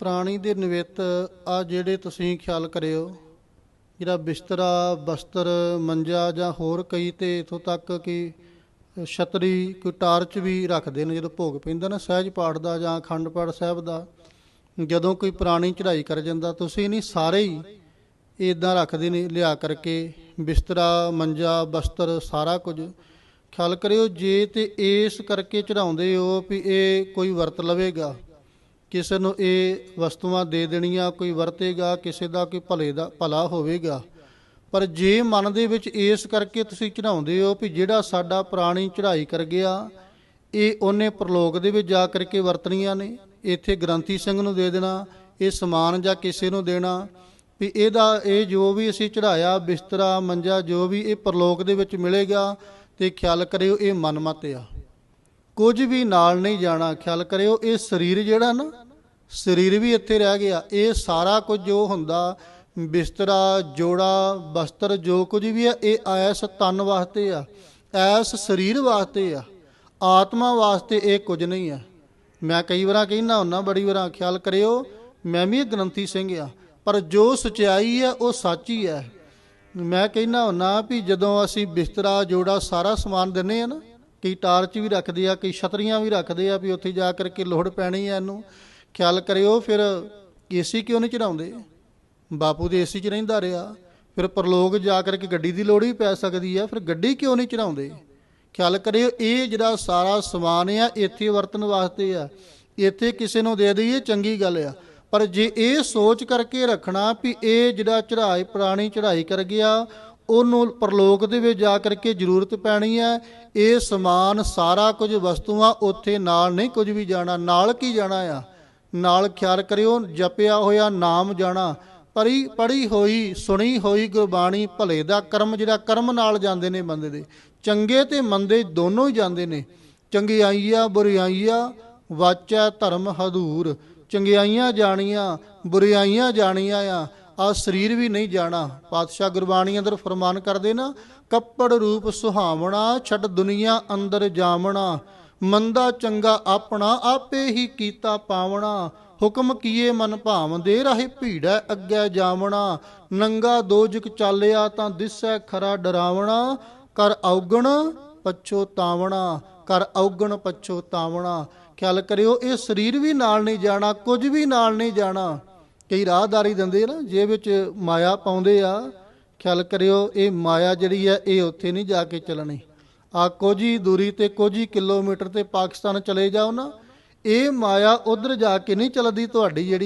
ਪ੍ਰਾਣੀ ਦੇ ਨਿਵਿੱਤ ਆ ਜਿਹੜੇ ਤੁਸੀਂ ਖਿਆਲ ਕਰਿਓ, ਜਿਹੜਾ ਬਿਸਤਰਾ, ਬਸਤਰ, ਮੰਜਾ ਜਾਂ ਹੋਰ ਕਈ ਤੇ ਇਥੋਂ ਤੱਕ ਕਿ ਛਤਰੀ, ਕੋਈ ਟਾਰਚ ਵੀ ਰੱਖਦੇ ਨੇ, ਜਦੋਂ ਭੋਗ ਪੈਂਦਾ ਨਾ ਸਹਿਜ ਪਾਠ ਦਾ ਜਾਂ ਅਖੰਡ ਪਾਠ ਸਾਹਿਬ ਦਾ, ਜਦੋਂ ਕੋਈ ਪ੍ਰਾਣੀ ਚੜ੍ਹਾਈ ਕਰ ਜਾਂਦਾ, ਤੁਸੀਂ ਨਹੀਂ ਸਾਰੇ ਹੀ ਇਦਾਂ ਰੱਖਦੇ ਨੇ, ਲਿਆ ਕਰਕੇ ਬਿਸਤਰਾ, ਮੰਜਾ, ਬਸਤਰ, ਸਾਰਾ ਕੁਝ। ਖਿਆਲ ਕਰਿਓ, ਜੇ ਤੇ ਇਸ ਕਰਕੇ ਚੜਾਉਂਦੇ ਹੋ ਵੀ ਇਹ ਕੋਈ ਵਰਤ ਲਵੇਗਾ। ਕਿਸੇ ਨੂੰ ਇਹ ਵਸਤੂਆਂ ਦੇ ਦੇਣੀਆਂ, ਕੋਈ ਵਰਤੇਗਾ, ਕਿਸੇ ਦਾ ਕੋਈ ਭਲੇ ਦਾ, ਭਲਾ ਹੋਵੇਗਾ। ਪਰ ਜੇ ਮਨ ਦੇ ਵਿੱਚ ਇਸ ਕਰਕੇ ਤੁਸੀਂ ਚੜਾਉਂਦੇ ਹੋ ਵੀ ਜਿਹੜਾ ਸਾਡਾ ਪ੍ਰਾਣੀ ਚੜ੍ਹਾਈ ਕਰ ਗਿਆ, ਇਹ ਉਹਨੇ ਪ੍ਰਲੋਕ ਦੇ ਵਿੱਚ ਜਾ ਕਰਕੇ ਵਰਤਣੀਆਂ ਨੇ, ਇੱਥੇ ਗ੍ਰੰਥੀ ਸਿੰਘ ਨੂੰ ਦੇ ਦੇਣਾ, ਇਹ ਸਮਾਨ ਜਾਂ ਕਿਸੇ ਨੂੰ ਦੇਣਾ, ਵੀ ਇਹਦਾ ਇਹ ਜੋ ਵੀ ਅਸੀਂ ਚੜਾਇਆ ਬਿਸਤਰਾ, ਮੰਜਾ, ਜੋ ਵੀ ਇਹ ਪ੍ਰਲੋਕ ਦੇ ਵਿੱਚ ਮਿਲੇਗਾ, ਤੇ ਖਿਆਲ ਕਰਿਓ ਇਹ ਮਨਮਤ ਆ ਕੁਝ ਵੀ ਨਾਲ ਨਹੀਂ ਜਾਣਾ, ਖਿਆਲ ਕਰਿਓ ਇਹ ਸਰੀਰ ਜਿਹੜਾ ਨਾ ਸਰੀਰ ਵੀ ਇੱਥੇ ਰਹਿ ਗਿਆ। ਇਹ ਸਾਰਾ ਕੁਝ ਜੋ ਹੁੰਦਾ, ਬਿਸਤਰਾ, ਜੋੜਾ, ਬਸਤਰ, ਜੋ ਕੁਝ ਵੀ ਹੈ ਇਹ ਐਸ ਤਨ ਵਾਸਤੇ ਆ ਐਸ ਸਰੀਰ ਵਾਸਤੇ ਆ, ਆਤਮਾ ਵਾਸਤੇ ਇਹ ਕੁਝ ਨਹੀਂ ਆ। ਮੈਂ ਕਈ ਵਾਰਾਂ ਕਹਿੰਦਾ ਹੁੰਨਾ, ਬੜੀ ਵਾਰਾਂ ਖਿਆਲ ਕਰਿਓ, ਮੈਂ ਵੀ ਗ੍ਰੰਥੀ ਸਿੰਘ ਆ, ਪਰ ਜੋ ਸਚਾਈ ਹੈ ਉਹ ਸੱਚ ਹੀ ਹੈ ਮੈਂ ਕਹਿੰਦਾ ਹੁੰਨਾ ਵੀ ਜਦੋਂ ਅਸੀਂ ਬਿਸਤਰਾ, ਜੋੜਾ ਸਾਰਾ ਸਮਾਨ ਦਿੰਨੇ ਆ ਨਾ, ਕਈ ਟਾਰਚ ਵੀ ਰੱਖਦੇ ਆ, ਕਈ ਛਤਰੀਆਂ ਵੀ ਰੱਖਦੇ ਆ ਵੀ ਉੱਥੇ ਜਾ ਕਰਕੇ ਲੋੜ ਪੈਣੀ ਆ ਇਹਨੂੰ ਖਿਆਲ ਕਰਿਓ, ਫਿਰ ਏਸੀ ਕਿਉਂ ਨਹੀਂ ਚੜਾਉਂਦੇ? ਬਾਪੂ ਦੇ ਏਸੀ 'ਚ ਰਹਿੰਦਾ ਰਿਹਾ। ਫਿਰ ਪ੍ਰਲੋਕ ਜਾ ਕਰਕੇ ਗੱਡੀ ਦੀ ਲੋੜ ਵੀ ਪੈ ਸਕਦੀ ਆ, ਫਿਰ ਗੱਡੀ ਕਿਉਂ ਨਹੀਂ ਚੜਾਉਂਦੇ? ਖਿਆਲ ਕਰਿਓ, ਇਹ ਜਿਹੜਾ ਸਾਰਾ ਸਮਾਨ ਆ, ਇੱਥੇ ਵਰਤਣ ਵਾਸਤੇ ਆ। ਇੱਥੇ ਕਿਸੇ ਨੂੰ ਦੇ ਦਈਏ, ਚੰਗੀ ਗੱਲ ਆ। ਪਰ ਜੇ ਇਹ ਸੋਚ ਕਰਕੇ ਰੱਖਣਾ ਵੀ ਇਹ ਜਿਹੜਾ ਚੜਾਈ ਪ੍ਰਾਣੀ ਚੜਾਈ ਕਰ ਗਿਆ, ਉਹਨੂੰ ਪਰਲੋਕ ਦੇ ਵਿੱਚ ਜਾ ਕਰਕੇ ਜ਼ਰੂਰਤ ਪੈਣੀ ਹੈ ਇਹ ਸਮਾਨ, ਸਾਰਾ ਕੁਝ ਵਸਤੂਆਂ ਉੱਥੇ ਨਾਲ ਨਹੀਂ ਕੁਝ ਵੀ ਜਾਣਾ। ਨਾਲ ਕੀ ਜਾਣਾ ਆ? ਨਾਲ ਖਿਆਲ ਕਰਿਓ, ਜਪਿਆ ਹੋਇਆ ਨਾਮ ਜਾਣਾ। ਪਰੀ ਪੜੀ ਹੋਈ, ਸੁਣੀ ਹੋਈ ਗੁਰਬਾਣੀ ਭਲੇ ਦਾ ਕਰਮ, ਜਿਹੜਾ ਕਰਮ ਨਾਲ ਜਾਂਦੇ ਨੇ ਬੰਦੇ ਦੇ। ਚੰਗੇ ਤੇ ਮੰਦੇ ਦੋਨੋਂ ਹੀ ਜਾਂਦੇ ਨੇ। ਚੰਗਿਆਈਆਂ ਬੁਰਾਈਆਂ ਵਾਚਾ ਧਰਮ ਹਦੂਰ। ਚੰਗਿਆਈਆਂ ਜਾਣੀਆਂ ਬੁਰਾਈਆਂ ਜਾਣੀਆਂ ਆ। ਆ ਸਰੀਰ ਵੀ ਨਹੀਂ ਜਾਣਾ। ਪਾਤਸ਼ਾਹ ਗੁਰਬਾਣੀ ਅੰਦਰ ਫਰਮਾਨ ਕਰਦੇ ਨਾ, ਕੱਪੜ ਰੂਪ ਸੁਹਾਵਣਾ, ਛੱਡ ਦੁਨੀਆ ਅੰਦਰ ਜਾਵਣਾ। ਮੰਦਾ ਚੰਗਾ ਆਪਣਾ ਆਪੇ ਹੀ ਕੀਤਾ ਪਾਵਣਾ। ਹੁਕਮ ਕੀਏ ਮਨ ਭਾਵਦੇ ਰਹੇ ਭੀੜੈ ਅੱਗੇ ਜਾਵਣਾ। ਨੰਗਾ ਦੋਜਕ ਚਾਲਿਆ ਤਾਂ ਦਿਸੈ ਖਰਾ ਡਰਾਵਣਾ। ਕਰ ਔਗਣ ਪਛੋਤਾਵਣਾ ਕਰ ਔਗਣ ਪਛੋਤਾਵਣਾ ਖਿਆਲ ਕਰਿਓ, ਇਹ ਸਰੀਰ ਵੀ ਨਾਲ ਨਹੀਂ ਜਾਣਾ, ਕੁਝ ਵੀ ਨਾਲ ਨਹੀਂ ਜਾਣਾ। ਕਈ ਰਾਹਦਾਰੀ ਦਿੰਦੇ ਨਾ ਜੇ ਵਿੱਚ ਮਾਇਆ ਪਾਉਂਦੇ ਆ। ਖਿਆਲ ਕਰਿਓ, ਇਹ ਮਾਇਆ ਜਿਹੜੀ ਹੈ, ਇਹ ਉੱਥੇ ਨਹੀਂ ਜਾ ਕੇ ਚੱਲਣੀ। ਆ ਕੁਝ ਹੀ ਦੂਰੀ ਤੇ ਕੁਝ ਹੀ ਕਿਲੋਮੀਟਰ ਤੇ ਪਾਕਿਸਤਾਨ ਚਲੇ ਜਾਓ ਨਾ, ਇਹ ਮਾਇਆ ਉਧਰ ਜਾ ਕੇ ਨਹੀਂ ਚੱਲਦੀ ਤੁਹਾਡੀ ਜਿਹੜੀ